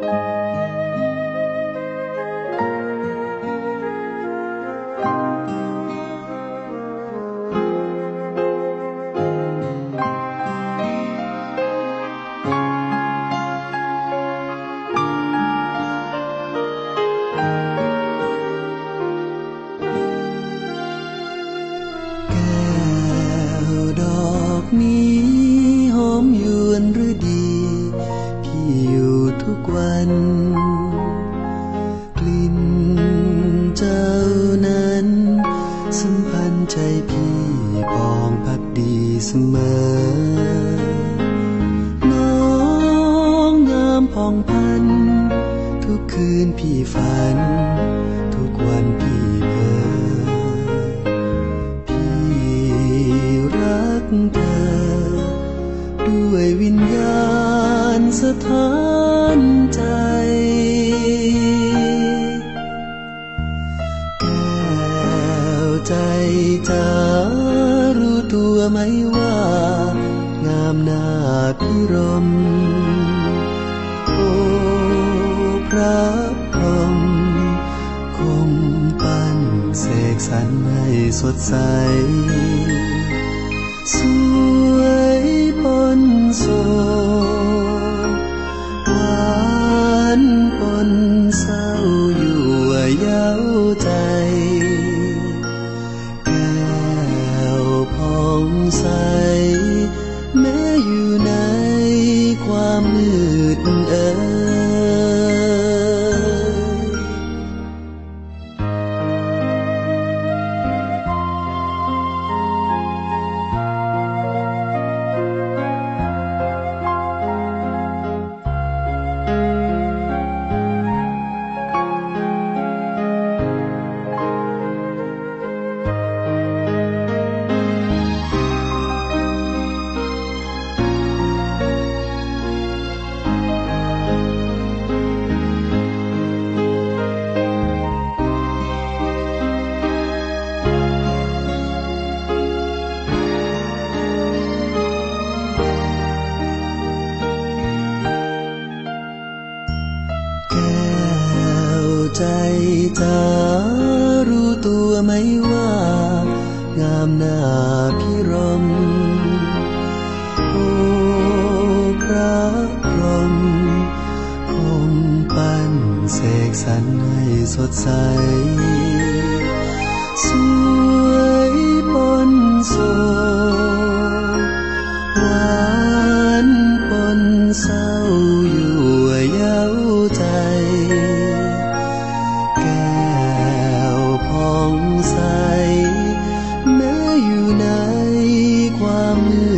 แวัน กลิ่นเจ้านั้น สัมพันธ์ใจพี่ปองพักดีเสมอ น้องงามผ่องพัน ทุกคืนพี่ฝัน ทุกวันพี่เพ้อพี่รักเธอ ด้วยวิญญาณสถาน ใจ แก้วใจจะรู้ตัวไหมว่า งามนาพิรม โอ้พระพรหมคงปั้นเสกสรรให้สดใส ใจจะรู้ตัวไหมว่า งามหน้าพิรม โอ้พระพรหมคงปั้นเสกสรรให้สดใส สวยปนโสหวานปนเศร้า sua.